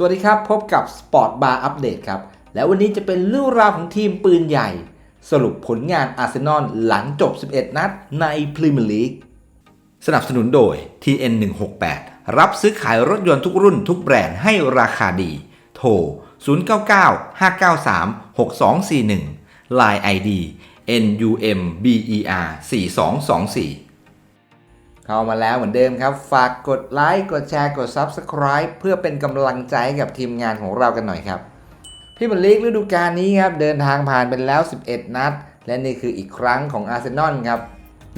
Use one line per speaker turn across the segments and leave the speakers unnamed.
สวัสดีครับ พบกับ Sport Bar Update ครับ แล้ววันนี้จะเป็นเรื่องราวของทีมปืนใหญ่ สรุปผลงานอาร์เซนอลหลังจบ 11 นัดในพรีเมียร์ลีกสนับสนุนโดย TN 168 รับซื้อขายรถยนต์ทุกรุ่นทุกแบรนด์ให้ราคาดี โทร 099 593 6241 Line ID NUMBER 4224 เข้ามาแล้วเหมือนเดิมครับ ฝากกดไลค์ กดแชร์ กด Subscribe เพื่อเป็นกำลังใจให้กับทีมงานของเรากันหน่อยครับพี่บอลลีกฤดูกาลนี้ครับเดินทางผ่านไปแล้ว 11 นัด และนี่คืออีกครั้งของอาร์เซนอลครับ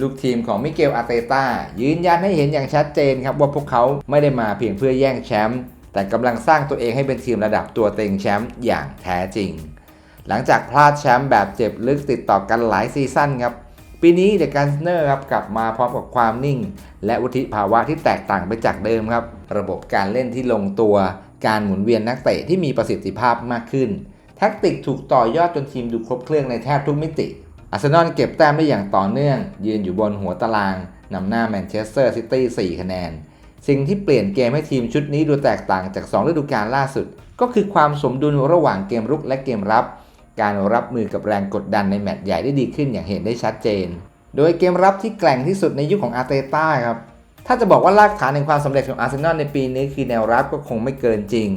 ลูกทีมของมิเกลอารเตต้ายืนยันให้เห็นอย่างชัดเจนครับว่าพวกเขาไม่ได้มาเพียงเพื่อแย่งแชมป์แต่กำลังสร้างตัวเองให้เป็นทีมระดับตัวเต็งแชมป์อย่างแท้จริง หลังจากพลาดแชมป์แบบเจ็บลึกติดต่อกันหลายซีซั่นครับ ปีนี้เดอะกันเนอร์ครับกลับมาพร้อมกับความนิ่ง และวุฒิภาวะที่แตกต่างไปจากเดิมครับ ระบบการเล่นที่ลงตัว การหมุนเวียนนักเตะที่มีประสิทธิภาพมากขึ้น แท็กติกถูกต่อยอดจนทีมดูครบเครื่องในแทบทุกมิติ อาร์เซนอลเก็บแต้มได้อย่างต่อเนื่อง ยืนอยู่บนหัวตารางนำหน้าแมนเชสเตอร์ซิตี้4คะแนน สิ่งที่เปลี่ยนเกมให้ทีมชุดนี้ดูแตกต่างจาก 2 ฤดูกาลล่าสุด ก็คือความสมดุลระหว่างเกมรุกและเกมรับ การรับมือกับแรงกดดันในแมตช์ใหญ่ได้ดีขึ้นอย่างเห็นได้ชัดเจน โดยเกมรับที่แกร่งที่สุดในยุคของอาร์เตต้าครับ ถ้าจะบอกว่ารากฐานแห่งความสำเร็จของอาร์เซนอลในปีนี้คือแนวรับก็คงไม่เกินจริง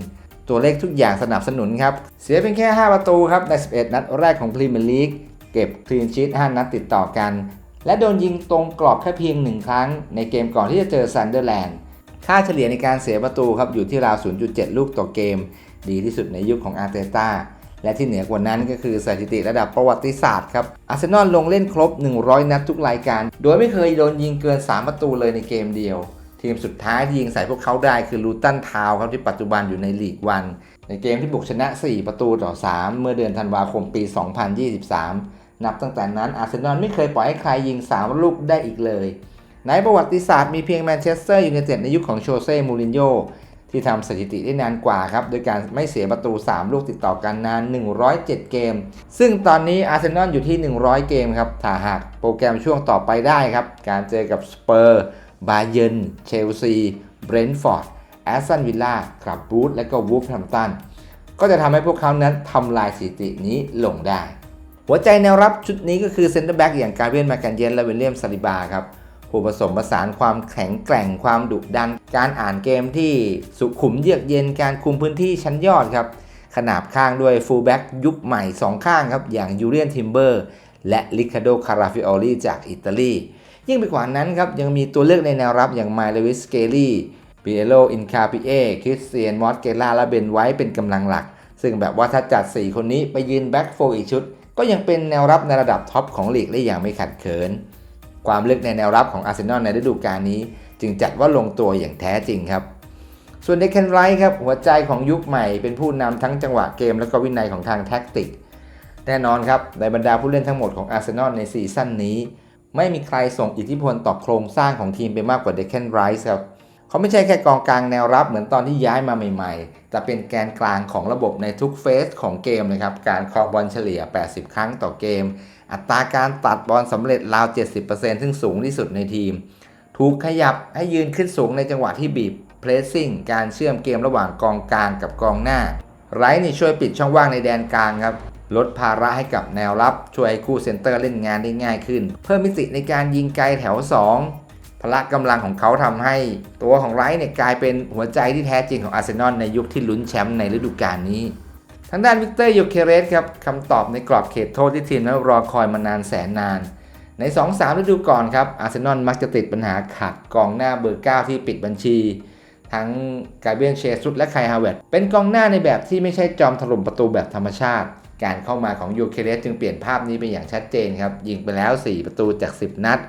ตัวเลขทุกอย่างสนับสนุนครับ เสียเพียงแค่ 5 ประตูครับใน 11 นัดแรกของพรีเมียร์ลีกเก็บคลีนชีต5นัดติดต่อกัน และโดนยิงตรงกรอบแค่เพียง1ครั้ง ในเกมก่อนที่จะเจอซันเดอร์แลนด์ค่าเฉลี่ยในการเสียประตูครับอยู่ที่ราว 0.7 ลูกต่อเกม ดีที่สุดในยุคของอาร์เตต้า และที่เหนือกว่านั้นก็คือสถิติระดับประวัติศาสตร์ครับ อาร์เซนอลลงเล่นครบ 100 นัดทุกรายการ โดยไม่เคยโดนยิงเกิน 3 ประตูเลยในเกมเดียว ทีมสุดท้ายที่ยิงใส่พวกเขาได้คือลูตันทาวครับที่ปัจจุบันอยู่ในลีกวัน ในเกมที่บุกชนะ 4 ประตูต่อ 3 เมื่อเดือนธันวาคมปี 2023 นับตั้งแต่นั้นอาร์เซนอลไม่เคยปล่อยให้ใครยิง 3 ลูกได้อีกเลย ในประวัติศาสตร์มีเพียงแมนเชสเตอร์ยูไนเต็ดในยุคของโชเซ่ มูรินโญ่ ที่ทำสถิติได้นานกว่าครับโดยการไม่เสียประตู 3 ลูกติดต่อกันนาน 107 เกม ซึ่งตอนนี้อาร์เซนอลอยู่ที่ 100 เกมครับถ้าหากโปรแกรมช่วงต่อไปได้ครับ การเจอกับสเปอร์บาเยนเชลซีเบรนท์ฟอร์ดแอสตันวิลล่าคลับบูธและก็วูฟแฮมตันก็จะทำให้พวกเขานั้นทำลายสถิตินี้ลงได้ หัวใจแนวรับชุดนี้ก็คือเซนเตอร์แบ็กอย่างการเวียนมากันเยนและวิลเลียมซาลิบาครับ ผู้ผสมผสานความแข็งแกร่งความดุดัน การอ่านเกมที่สุขุมเยือกเย็นการคุมพื้นที่ชั้นยอดครับ ขนาบข้างด้วยฟูลแบ็กยุคใหม่ 2 ข้างครับ อย่างยูเรียนทิมเบอร์และลิคาโดคาราฟิโอลีจากอิตาลียิ่งไปกว่านั้นครับ ยังมีตัวเลือกในแนวรับอย่างไมลวิสเกลี่ปิเอโลอินคาปิเอคริสเตียนมอสเกล่าและเบนไว้เป็นกำลังหลัก ซึ่งแบบว่าถ้าจัด 4 คนนี้ไปยืนแบ็กโฟอีกชุด ก็ยังเป็นแนวรับในระดับท็อปของลีกได้อย่างไม่ขัดเขิน ความลึกในแนวรับของอาร์เซนอลในฤดูกาลนี้ จึงจัดว่าลงตัวอย่างแท้จริงครับ ส่วนเดคเคนไรท์ครับหัวใจของยุคใหม่เป็นผู้นำทั้งจังหวะเกมและก็วินัยของทางแท็กติก แน่นอนครับในบรรดาผู้เล่นทั้งหมดของอาร์เซนอลในซีซั่นนี้ ไม่มีใครส่งอิทธิพลต่อโครงสร้างของทีมไปมากกว่าเดคเคนไรท์ครับ เขาไม่ใช่แค่กองกลางแนวรับเหมือนตอนที่ย้ายมาใหม่ ๆ แต่เป็นแกนกลางของระบบในทุกเฟสของเกมนะครับ การครองบอลเฉลี่ย 80 ครั้งต่อเกม อัตราการตัดบอลสำเร็จราว 70%ซึ่งสูงที่สุดในทีม ถูกขยับให้ยืนขึ้นสูงในจังหวะที่บีบเพรสซิ่งการเชื่อมเกมระหว่างกองกลางกับกองหน้า ไรท์นี่ช่วยปิดช่องว่างในแดนกลางครับลดภาระให้กับแนวรับ ช่วยให้คู่เซนเตอร์เล่นงานได้ง่ายขึ้น เพิ่มมิติในการยิงไกลแถว 2 พละกำลังของเขาทำให้ตัวของไรเนี่ยกลายเป็นหัวใจที่แท้จริงของอาร์เซนอลในยุคที่ลุ้นแชมป์ในฤดูกาลนี้ ทางด้านวิกเตอร์ยูเคเรสครับคำตอบในกรอบเขตโทษที่ทีมนั้นรอคอยมานานแสนนาน ใน 2-3 ฤดูก่อนครับอาร์เซนอลมักจะติดปัญหาขาดกองหน้าเบอร์ 9 ที่ปิดบัญชี ทั้งกาเบียนเชสุดและไคฮาวเวตเป็นกองหน้าในแบบที่ไม่ใช่จอมถล่มประตูแบบธรรมชาติ การเข้ามาของยูเคเรสจึงเปลี่ยนภาพนี้ไปอย่างชัดเจนครับยิงไปแล้ว 4 ประตูจาก 10 นัด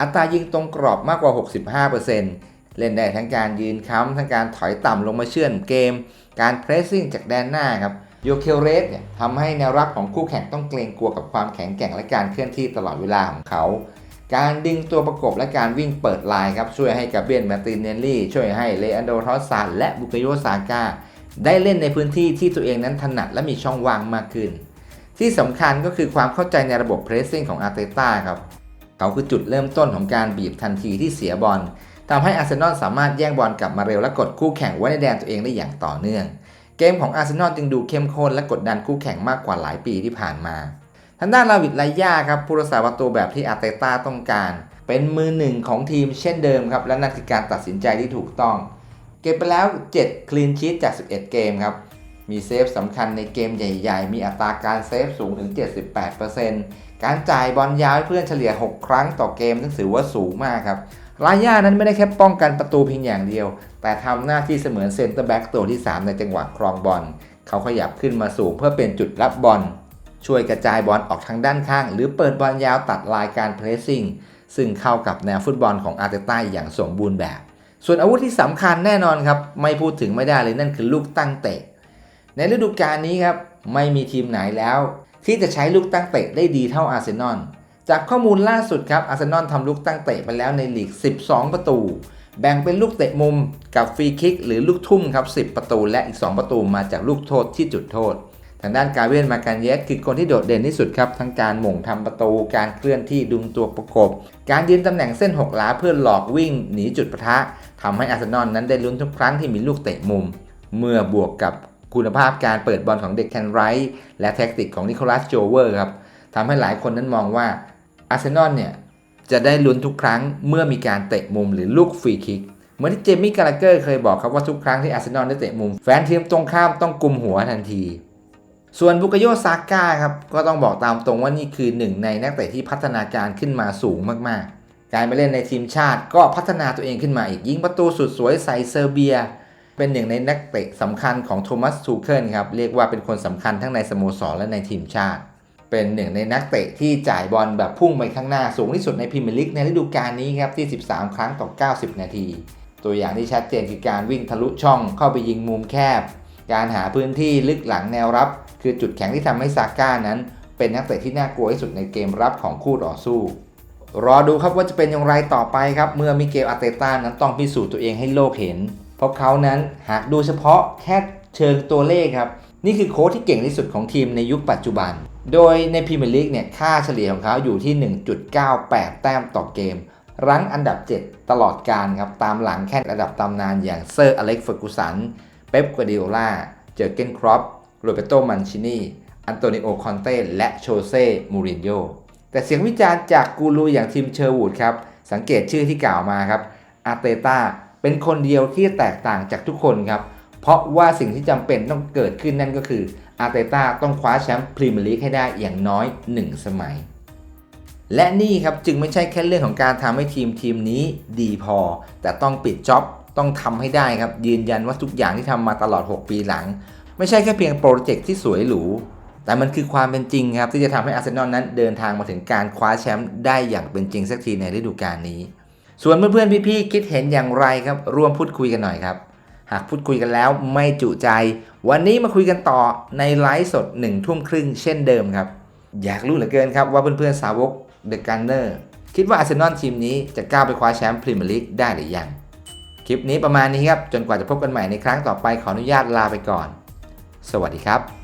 อัตรายิงตรงกรอบมากกว่า 65%เล่นได้ทั้งการยืนค้ำทั้งการถอยต่ำลงมาเชื่อนเกม การเพรสซิ่งจากแดนหน้าครับโยเคเรสเนี่ยทำให้แนวรับของคู่แข่งต้องเกรงกลัวกับความแข็งแกร่งและการเคลื่อนที่ตลอดเวลาของเขา การดึงตัวประกบและการวิ่งเปิดลายครับช่วยให้กาเบียนมาตินเนลลี่ช่วยให้เลอันโดทอสซานและบุกโยซาก้าได้เล่นในพื้นที่ที่ตัวเองนั้นถนัดและมีช่องว่างมากขึ้น ที่สำคัญก็คือความเข้าใจในระบบเพรสซิ่งของอาร์เตต้าครับ เขาคือจุดเริ่มต้นของการบีบทันทีที่เสียบอลทำให้อาร์เซนอลสามารถแย่งบอลกลับมาเร็วและกดคู่แข่งไว้ในแดนตัวเองได้อย่างต่อเนื่อง เกมของอาร์เซนอลจึงดูเข้มข้นและกดดันคู่แข่งมากกว่าหลายปีที่ผ่านมาทางด้านลาวิดไลย่าครับผู้รักษาประตูแบบที่อาร์เตต้าต้องการ เป็นมือหนึ่งของทีมเช่นเดิมครับและนั่นคือการตัดสินใจที่ถูกต้อง เก็บไปแล้ว 7 คลีนชีตจาก 11 เกมครับมีเซฟสำคัญในเกมใหญ่ ๆ มีอัตราการเซฟสูงถึง 78% การจ่ายบอลยาวให้เพื่อนเฉลี่ย 6 ครั้งต่อเกมซึ่งถือว่าสูงมากครับลาย่านั้นไม่ได้แค่ป้องกันประตูเพียงอย่างเดียว แต่ทำหน้าที่เสมือนเซนเตอร์แบ็กตัวที่ 3 ในจังหวะครองบอล เขาขยับขึ้นมาสูงเพื่อเป็นจุดรับบอล ช่วยกระจายบอลออกทางด้านข้าง หรือเปิดบอลยาวตัดลายการเพรสซิ่งซึ่งเข้ากับแนวฟุตบอลของอาร์เตต้าอย่างสมบูรณ์แบบ ส่วนอาวุธที่สำคัญแน่นอนครับ ไม่พูดถึงไม่ได้เลยนั่นคือลูกตั้งเตะ ในฤดูกาลนี้ครับไม่มีทีมไหนแล้ว ที่จะใช้ลูกตั้งเตะได้ดีเท่าอาร์เซนอลจากข้อมูลล่าสุดครับอาร์เซนอลทำลูกตั้งเตะไปแล้วในลีก 12 ประตู แบ่งเป็นลูกเตะมุมกับฟรีคิก หรือลูกทุ่มครับ 10 ประตู และอีก 2 ประตูมาจากลูกโทษที่จุดโทษ ทางด้านกาเวียนมาการเยสคือคนที่โดดเด่นที่สุดครับ ทั้งการหม่งทำประตู การเคลื่อนที่ดึงตัวประกบ การยืนตำแหน่งเส้นหกล้าเพื่อหลอกวิ่งหนีจุดประทะทำให้อาร์เซนอลนั้นได้ลุ้นทุกครั้งที่มีลูกเตะมุม เมื่อบวกกับ คุณภาพการเปิดบอลของเด็กแคนไรท์และแท็กติกของนิโคลัสโจเวอร์ครับทำให้หลายคนนั้นมองว่าอาร์เซนอลเนี่ยจะได้ลุ้นทุกครั้งเมื่อมีการเตะมุมหรือลูกฟรีคิกเหมือนที่เจมี่กาลาเกอร์เคยบอกครับว่าทุกครั้งที่อาร์เซนอลได้เตะมุม แฟนทีมตรงข้ามต้องกุมหัวทันที ส่วนบุกโยซาก้าครับก็ต้องบอกตามตรงว่านี่คือหนึ่งในนักเตะที่พัฒนาการขึ้นมาสูงมากๆ การไปเล่นในทีมชาติก็พัฒนาตัวเองขึ้นมาอีกยิงประตูสุดสวยใส่เซอร์เบีย เป็นหนึ่งในนักเตะสำคัญของโทมัสทูเคิลครับเรียกว่าเป็นคนสำคัญทั้งในสโมสรและในทีมชาติ เป็นหนึ่งในนักเตะที่จ่ายบอลแบบพุ่งไปข้างหน้าสูงที่สุดในพรีเมียร์ลีกในฤดูกาลนี้ครับที่ 13 ครั้งต่อ 90 นาที ตัวอย่างที่ชัดเจนคือการวิ่งทะลุช่องเข้าไปยิงมุมแคบ การหาพื้นที่ลึกหลังแนวรับ คือจุดแข็งที่ทำให้ซาก้านั้น เป็นนักเตะที่น่ากลัวที่สุดในเกมรับของคู่ต่อสู้รอดูครับว่าจะเป็นอย่างไรต่อไปครับ เมื่อมิเกลอาเตต้านั้นต้องพิสูจน์ตัวเองให้โลกเห็น เพราะเขานั้นหากดูเฉพาะแค่เชิงตัวเลขครับ นี่คือโค้ชที่เก่งที่สุดของทีมในยุคปัจจุบัน โดยในพรีเมียร์ลีกเนี่ยค่าเฉลี่ยของเขาอยู่ที่ 1.98 แต้มต่อเกม รั้งอันดับ 7 ตลอดการครับตามหลังแค่ระดับตำนานอย่างเซอร์อเล็กซ์เฟอร์กูสัน เป๊ปกัวดิโอลาเจอเกนครอปโรเบโตมันชินีอันโตนิโอคอนเต้และโชเซ่มูรินโญ่แต่เสียงวิจารณ์จากกูรูอย่างทีมเชอร์วูดครับสังเกตชื่อที่กล่าวมาครับอาร์เตต้า เป็นคนเดียวที่แตกต่างจากทุกคนครับ เพราะว่าสิ่งที่จำเป็นต้องเกิดขึ้นนั่นก็คืออาร์เตต้าต้องคว้าแชมป์พรีเมียร์ลีกให้ได้อย่างน้อย 1 สมัย และนี่ครับจึงไม่ใช่แค่เรื่องของการทำให้ทีมทีมนี้ดีพอ แต่ต้องปิดจ็อบต้องทำให้ได้ครับ ยืนยันว่าทุกอย่างที่ทำมาตลอด 6 ปีหลัง ไม่ใช่แค่เพียงโปรเจกต์ที่สวยหรูแต่มันคือความเป็นจริงครับ ที่จะทำให้อาร์เซนอลนั้นเดินทางมาถึงการคว้าแชมป์ได้อย่างเป็นจริงสักทีในฤดูกาลนี้ ส่วนเพื่อนๆพี่ๆคิดเห็นอย่างไรครับ ร่วมพูดคุยกันหน่อยครับ หากพูดคุยกันแล้วไม่จุใจ วันนี้มาคุยกันต่อในไลฟ์สดหนึ่งทุ่มครึ่งเช่นเดิมครับ อยากรู้เหลือเกินครับว่าเพื่อนๆสาวกเดอะกันเนอร์คิดว่าอาร์เซนอลทีมนี้จะก้าวไปคว้าแชมป์พรีเมียร์ลีกได้หรือยัง คลิปนี้ประมาณนี้ครับ จนกว่าจะพบกันใหม่ในครั้งต่อไปขออนุญาตลาไปก่อน สวัสดีครับ